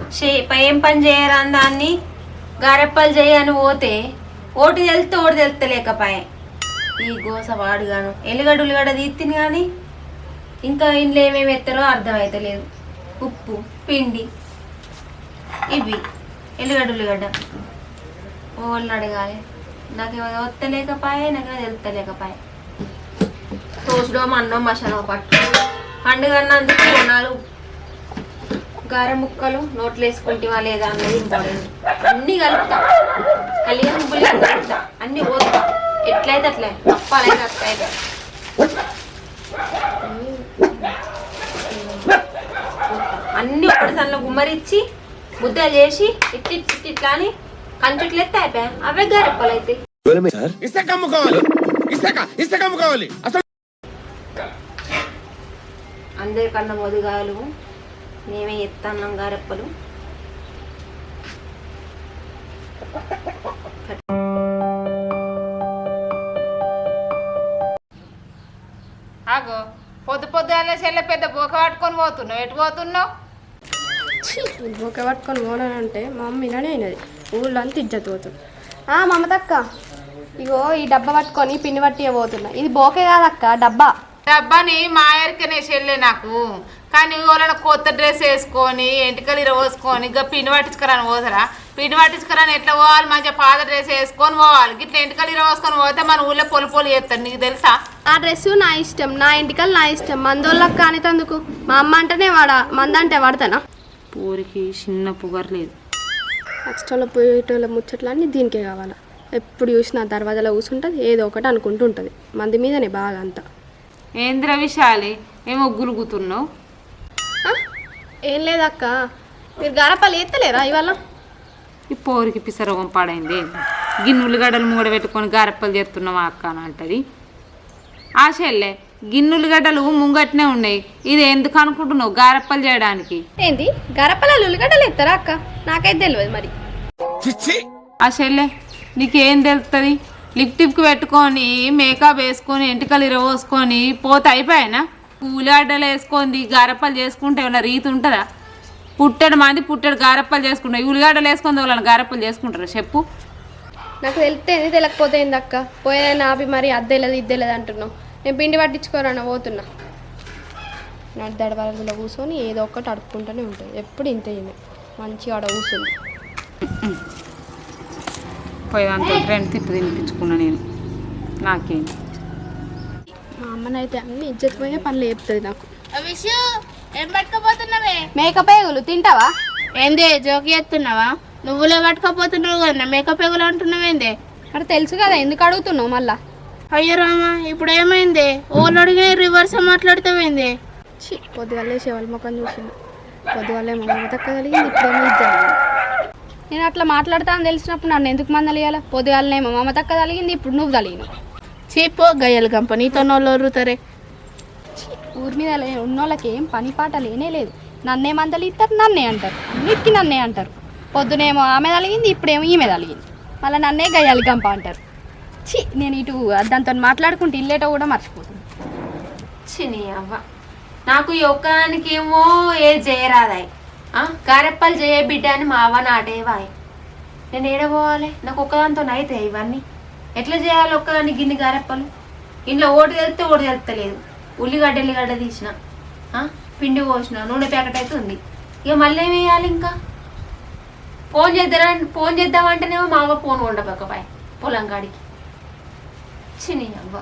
చే- ఏం పని చేయరాని దాన్ని గారెప్పలు చేయని పోతే ఓటు తెలితే ఓటు తెలుస్తలేకపాయే. ఈ గోస వాడుగాను. ఎల్లిగడ్డ ఉల్లిగడ్డ తీత్తిని కానీ ఇంకా ఇంట్లో ఏమేమి ఎత్తారో అర్థమవుతలేదు ఉప్పు పిండి ఇవి ఎల్లిగడ్డ ఉల్లిగడ్డ ఓళ్ళని అడగాలి. నాకు వస్తలేకపాయే నాకు తెలుస్తలేకపాయే. తోచడం అన్నం మసాలా పట్టు. పండుగ అన్నందుకు కొనాలు గారె ముక్కలు నోట్లు వేసుకుంటేవా లేదా అన్నది ఇంపార్టెంట్. అన్ని కలుపుతా. కలిగిన పులి కలుపుతా. అన్ని పోతా ఎట్లయితే అట్లే. అప్పాలైతే అట్లయితే. అన్ని ఒకటి దానిలో గుమ్మరిచ్చి ముద్దలు చేసి ఇట్టి ఇట్టి ఇట్లా అని కంచుట్లు ఎత్తే అయిపోయా అవే గారెప్పలు అయితే. ఇసుక అమ్ముకోవాలి ఇసుక ఇసుక అమ్ముకోవాలి అసలు అందరికన్నా మొదుగాలు. మేమే ఎత్తన్నాం గారెప్పలు ఆగో పొద్దు పొద్దుగానే చెల్లె పెద్ద బోక పట్టుకొని పోతున్నావు. ఎటు పోతున్నావు? బొక్క పట్టుకొని పోనానంటే మా మమ్మీనే అయినది. ఊళ్ళో అంతా ఇజ్జత్ పోతుంది ఆ మమతక్క ఇగో ఈ డబ్బా పట్టుకొని పిండి పట్టి పోతున్నా. ఇది బోకే కాదక్క డబ్బా. డబ్బాని మా ఎరికనే చెల్లె నాకు. కానీ వాళ్ళని కొత్త డ్రెస్ వేసుకొని ఎంటికలు ఇరవోసుకొని ఇక పిండి పట్టించుకురాని పోతారా? పిండి పట్టించుకురాని ఎట్లా పోవాలి? మంచిగా పాత డ్రెస్ వేసుకొని పోవాలి. ఇట్లా ఎంటికలు ఇరవోసుకొని పోతే మన ఊళ్ళో పొలి పొలి చేస్తారు. నీకు తెలుసా? ఆ డ్రెస్ నా ఇష్టం నా ఇంటికల్ నా ఇష్టం. మందోళ్ళకి కానీ తందుకు మా అమ్మ అంటేనే వాడ మందంటే వాడతానా? పూరికి చిన్న పుగర్ లేదు. వచ్చేటోళ్ళ పోయేటోళ్ళ ముచ్చట్లన్నీ దీనికే కావాలా. ఎప్పుడు చూసినా దర్వాజాలో కూర్చుంటుంది ఏదో ఒకటి అనుకుంటూ ఉంటుంది. మంది మీదనే బాగా అంతా. ఏంద్ర విశాలి ఏమో గులుగుతున్నావు? ఏం లేదక్క. మీరు గారపాలు ఎత్తలేరా ఇవాళ? ఈ పోరికి పిసరోగం పాడైంది. గిన్నె ఉల్లిగడ్డలు మూడ పెట్టుకొని గారెప్పలు చేస్తున్నావా అక్క అని అంటది. ఆ చెల్లె గిన్నె ఉల్లిగడ్డలు ముంగట్నే ఉన్నాయి. ఇది ఎందుకు అనుకుంటున్నావు గారెప్పలు చేయడానికి? ఏంది? గరపలాలు ఉల్లిగడ్డలు ఎత్తారా అక్క? నాకైతే తెలియదు మరి. చిచ్చి! ఆ చెల్లె నీకేం తెలుస్తుంది లిప్టిప్కి పెట్టుకొని మేకప్ వేసుకొని ఎంటికలు ఇరవోసుకొని పోతే అయిపోయానా ఉల్లిగడ్డలు వేసుకొని గారెప్పలు చేసుకుంటే ఏమైనా రీతి ఉంటుందా? పుట్టడు మంది పుట్టడు గారెప్పలు చేసుకుంటారు ఉల్లిగడ్డలు వేసుకొని వాళ్ళని గారెప్పలు చేసుకుంటారా? చెప్పు. నాకు తెలితే ఏంది తెలియకపోతే అక్క పోయేదైనా ఆపి మరి అద్దెలేదు ఇద్దెలేదు అంటున్నావు. నేను పిండి పట్టించుకోరాను పోతున్నా. నా దడవరలో కూర్చొని ఏదో ఒకటి అడుక్కుంటూనే ఉంటుంది ఎప్పుడు ఇంతే ఈమె మంచిగా ఆడ కూర్చుంది. పోయేదంతా రెండు తిప్పి తినిపించుకున్నా నేను. నాకేం? అమ్మనైతే అన్ని ఇజ్జత్ పోయే పనులు చెప్తుంది నాకు. ఏం పట్టుకపోతున్నావే? మేకప్ ఏగులు తింటావా? ఏంది జోకి ఎత్తున్నావా నువ్వులే పట్టుకపోతున్నావు కదా మేకప్ ఎగులు అంటున్నావేంది అక్కడ తెలుసు కదా ఎందుకు అడుగుతున్నావు మళ్ళా? అయ్యో రామా ఇప్పుడు ఏమైంది ఓళ్ళు అడిగిన రివర్స్ మాట్లాడుతావేంది పొద్దుగాలే శివల ముఖం చూసింది పొద్దుగాలే మా మమత కలిగింది ఇప్పుడేమో నేను అట్లా మాట్లాడతా అని తెలిసినప్పుడు నన్ను ఎందుకు మందలియాల? పొద్దుగాలనే మా మమత కలిగింది ఇప్పుడు నువ్వు తలిగినావు చీపో గయ్యలు గంప నీతో నోళ్ళు ఒర్రుతారే ఊరి మీద లే- ఉన్నోళ్ళకి ఏం పని పాట లేనే లేదు. నన్నే మందలి ఇస్తారు నన్నే అంటారు. అన్నిటికీ నన్నే అంటారు. పొద్దునేమో ఆమె తలిగింది ఇప్పుడేమో ఈమె తలిగింది. మళ్ళీ నన్నే గయ్యాలి గంప అంటారు. ఛీ నేను ఇటు దాంతో మాట్లాడుకుంటూ ఇల్లేటో కూడా మర్చిపోతుంది చిని అవ్వ. నాకు ఈ ఒక్కదానికి ఏమో ఏ చేయరాదాయి. ఆ, గారెప్పలు చేయ బిడ్డ అని మా అవ్వ నాటేవాయి. నేను ఏడపోవాలి నాకు ఒక్కదాంతో అయితే ఇవన్నీ. ఎట్లా చేయాలి ఒక్కదాన్ని గిన్నె గారెప్పలు? ఇంట్లో ఓటు తెలితే ఓటు తెలుస్తలేదు ఉల్లిగడ్డ ఎల్లిగడ్డ తీసిన పిండి పోసిన నూనె ప్యాకెట్ అయితే ఉంది. ఇక మళ్ళీ ఏం వేయాలి ఇంకా? ఫోన్ చేద్దాం ఫోన్ చేద్దామంటేనేమో మా అవ్వ ఫోన్ ఉండబోకపోయి పొలం కాడికి. చిని అవ్వ.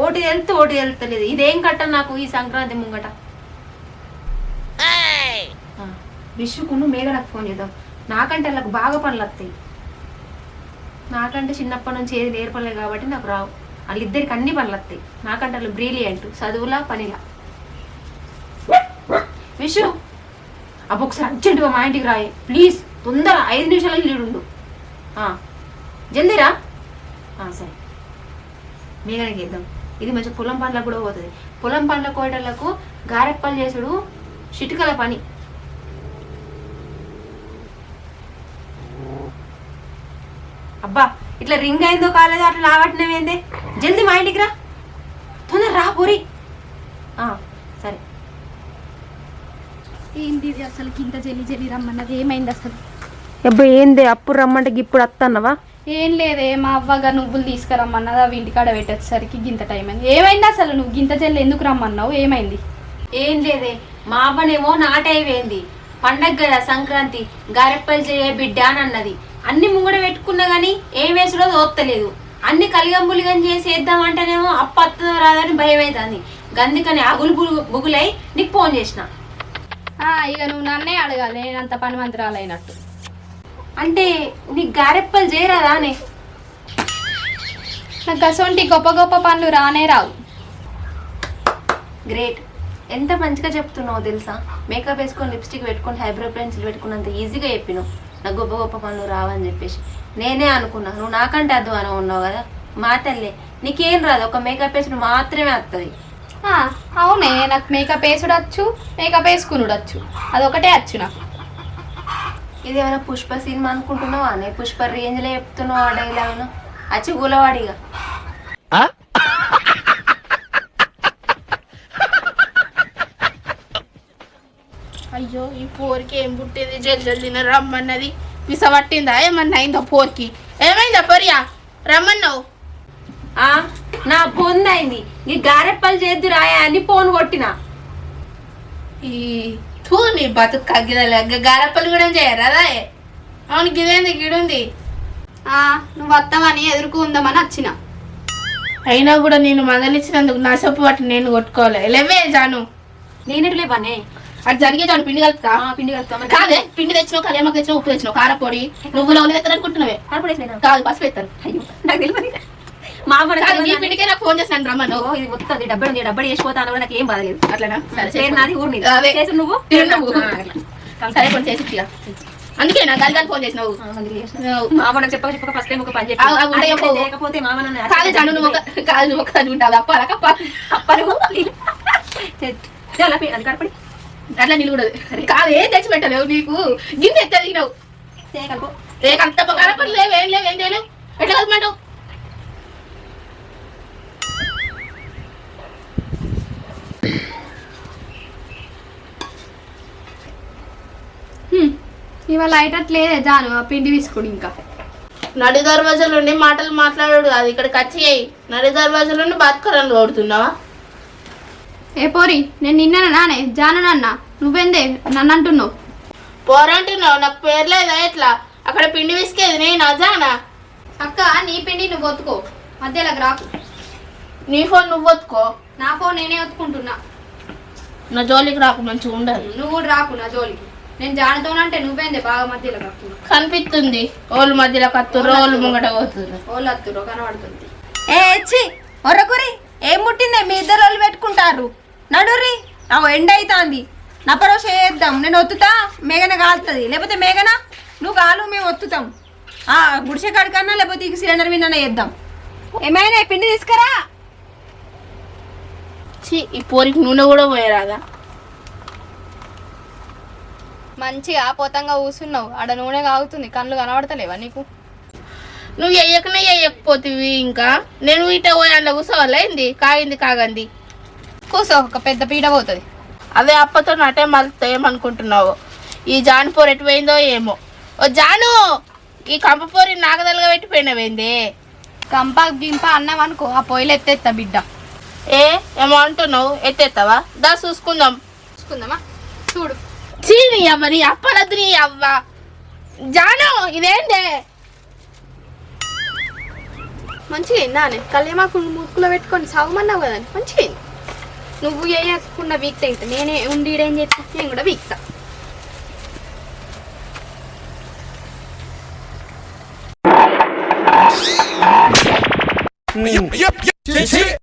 ఓటు వెళ్తే ఓటు వెళ్తలేదు ఇదేం కట్ట నాకు ఈ సంక్రాంతి ముంగట? విషుకును మేఘనకు ఫోన్ చేద్దాం. నాకంటే వాళ్ళకి బాగా పనులు వస్తాయి. నాకంటే చిన్నప్పటి నుంచి ఏది నేర్పలేదు కాబట్టి నాకు రావు. వాళ్ళిద్దరికి అన్ని పనులు వస్తాయి నాకంటే వాళ్ళు బ్రిలియంట్ చదువులా పనిలా. విషు అప్పుడు ఒకసారి అర్జెంటుగా మా ఇంటికి రాయి. ప్లీజ్ తొందర ఐదు నిమిషాలకి లీడుండు జల్దీరా సరే. మేఘనకి ఇద్దాం ఇది మంచి పొలం పనులకు కూడా పోతుంది. పొలం పనుల కోయటలకు గారెప్పలు చేసుడు చిటికల పని. అబ్బా ఇట్లా రింగ్ అయిందో కాలేదో అట్లా లాగట్టినవేందే జల్దీ మా ఇంటికి రా. తొందర రా పూరి. ఆ, సరే. ఏంది ఇది అసలు? ఇంత జల్లి జల్లి రమ్మన్నది. ఏమైంది అసలు? అబ్బా ఏంది? అప్పుడు రమ్మంటే ఇప్పుడు వస్తానవా ఏం లేదే మా అవ్వగా నువ్వులు తీసుకురమ్మన్నది. అవి ఇంటికాడ పెట్టేసరికి గింత టైం అయింది. ఏమైంది అసలు? నువ్వు గింత జల్లి ఎందుకు రమ్మన్నావు? ఏమైంది? ఏం లేదే మా అవ్వనేమో నాటైపోయింది పండగ కదా సంక్రాంతి. గారెప్పలు చేయ బిడ్డ అని అన్నది. అన్ని ముంగడ పెట్టుకున్నా గానీ ఏం వేసుడో తోత్తలేదు. అన్ని కలిగంబులిగం చేసి వేద్దామంటేనేమో అప్ప అత్తదో రాదని భయం అవుతుంది గందుకని అగులు బుగు బుగులై నీకు ఫోన్ చేసిన. ఇక నువ్వు నన్నే అడగాలి నేను అంత పని మంత్రాలైనట్టు అంటే నీకు గారెప్పలు చేయరాదా అనే నాకు అసొంటి గొప్ప గొప్ప పనులు రానే రావు. గ్రేట్. ఎంత మంచిగా చెప్తున్నావు తెలుసా? మేకప్ వేసుకొని లిప్స్టిక్ పెట్టుకొని హైబ్రో పెన్సిల్ పెట్టుకున్నంత ఈజీగా చెప్పినావు. నాకు గొప్ప గొప్ప పనులు రావని చెప్పేసి నేనే అనుకున్నా. నువ్వు నాకంటే అని ఉన్నావు కదా మా తల్లే. నీకేం రాదు ఒక మేకప్ వేసుడు మాత్రమే వస్తుంది ఆ, అవునే నాకు మేకప్ వేసుడు వచ్చు మేకప్ వేసుకునుడు వచ్చు అదొకటే వచ్చు నాకు ఇదేమైనా పుష్ప సినిమా అనుకుంటున్నావా? అనే పుష్ప రేంజ్లో చెప్తున్నావు ఆ డైలాగ్ అచ్చి గులవాడిగా అయ్యో ఈ పోరికి ఏం పుట్టింది? జల్ది జల్ది రమ్మన్నది. విసవట్టిందా ఏమన్నా అయిందా పోరికి? ఏమైందా పొరియా? రమ్మన్నావు ఆ నా పొందైంది ఈ గారెప్పలు చేద్దు రాయా అని ఫోన్ కొట్టినా. ఈ తూ నీ బతుకు కగ్గిదలే గారప్పలు కూడా చేయరాదా అవును గిదేంది గిడుంది? ఆ, నువ్వు వస్తావని ఎదుర్కొందామని వచ్చిన. అయినా కూడా నేను మందలిచ్చినందుకు నా చెప్పు పట్టి నేను కొట్టుకోలే. లేవే జాను. నేనెట్లే పనే. అది జరిగే జాను పిండి కలుపుతా పిండి కలుపుతామని కాదే పిండి తెచ్చినావు కళ్యాణకు తెచ్చినావు ఉప్పు తెచ్చినావు కారపొడి నువ్వులు ఎవరు తెస్తారు అనుకుంటున్నావే కనపడేసినా కాదు పసుపు ఎత్తారు అయ్యో నాకు తెలియదు మా అమ్మ నీ. పిండికే నాకు ఫోన్ చేస్తాను ఇది మొత్తం ఇది డబ్బడి ఉంది డబ్బడి చేసిపోతాను కూడా నాకు ఏం బాధలేదు అట్లనా సరే పేరు చేసుకో. నాది ఊరు నీది. అదే. చేసు నువ్వు నువ్వు. అట్లా. సరే కొంచెం చేసి. అందుకే నా గల్గాని ఫోన్ చేసినావు ఆ, అందుకే చేసిన. నువ్వు- మా అమ్మ నాకు చెప్పక చెప్పక ఫస్ట్ టైం ఒక పని ఆ, ఆ, ఉండే చెప్పి చెప్పు. లేకపోతే మామ కాదు జాను నువ్వు కాదు నువ్వు ఒక ఉంటావు అప్ప అలకప్ప అప్పలు చాలా పే- అది కనపడి అట్లా నిలుగుడదు కాదు ఏం తెచ్చి పెట్టలేవు నీకు? గిన్నె ఎత్తే దిగినావు చేయగలపో ఏ అంత లేవు ఏం లేవు ఏం చేయలేవు ఎట్లా కలపమంటావు. ఇవాళ అయ్యేటట్లేదే జాను ఆ పిండి విసుకుడు ఇంకా. నడి దర్వాజాలు నుండి మాటలు మాట్లాడాడు అది ఇక్కడికి వచ్చి నడి దర్వాజాల నుండి బతకరని ఓడుతున్నావా ఏ పోరి నేను నిన్న నానే జాను నాన్న నువ్వెందే నన్ను అంటున్నావు పోరంటున్నావు నాకు పేరు లేదా ఎట్లా? అక్కడ పిండి విసికేది నేను అజానా అక్క నీ పిండి నువ్వు ఒత్తుకో మధ్యలోకి రాకు. నీ ఫోన్ నువ్వు ఒత్తుకో. నా ఫోన్ నేనే ఒత్తుకుంటున్నా. నా జోలికి రాకు మంచిగా ఉండదు నువ్వు కూడా రాకు నా జోలికి. నేను జానుతోనంటే నువ్వేందే బాగా మధ్యలో రాకు కనిపిస్తుంది. ఓళ్ళు మధ్యలో కత్తురు ఓళ్ళు ముంగట పోతున్నారు ఓళ్ళు అత్తురో కనబడుతుంది. ఏ ఒర్రకురి ఏం ముట్టిందే? మీ ఇద్దరు వాళ్ళు పెట్టుకుంటారు. నడురి అవు ఎండ అవుతుంది నపరోష వేద్దాం నేను ఒత్తుతా మేఘన కాలుతుంది. లేకపోతే మేఘన నువ్వు కాలు మేము ఒత్తుతాం. ఆ గుడిసె కాడికన్నా లేకపోతే ఇక సిలిండర్ మీద వేద్దాం ఏమైనా పిండి తీసుకురా. ఛీ, ఈ పోరికి నూనె కూడా పోయరాదా? మంచిగా పోతంగా కూసున్నావు. ఆడ నూనె కాగుతుంది. కళ్ళు కనబడతలేవా నీకు? నువ్వు ఎయ్యకనే ఎయ్యకపోతివి ఇంకా. నేను ఇట పోయి అందులో కూర్చోవాలా ఏంది? కాగింది కాగంది? కూసో ఒక పెద్ద పీడ పోతుంది. అదే అప్పతో నటే మలుతా ఏమనుకుంటున్నావు? ఈ జానుపోరు ఎటు పోయిందో ఏమో. ఓ జాను ఈ కంపపోరి నాగదలుగా పెట్టిపోయినవేంది కంప గింప అన్నం అనుకో ఆ పొయ్యిలు ఎత్తేస్తా బిడ్డ. ఏ ఏమో అంటున్నావు ఎత్తేస్తావా దా చూసుకుందాం. చూసుకుందామా? చూడు. చీని నీ అప్పలద్దు నీ అవ్వ. జాను ఇదేందే? మంచిగా అయిందానే కళ్యామాకు ముక్కులో పెట్టుకొని సాగుమన్నావు కదా మంచిగా అయింది నువ్వు వేయకుండా వీక్తా ఇంకా నేనే ఉండి ఏం చేస్తా నేను కూడా వీక్తా. Yep, yep, yep.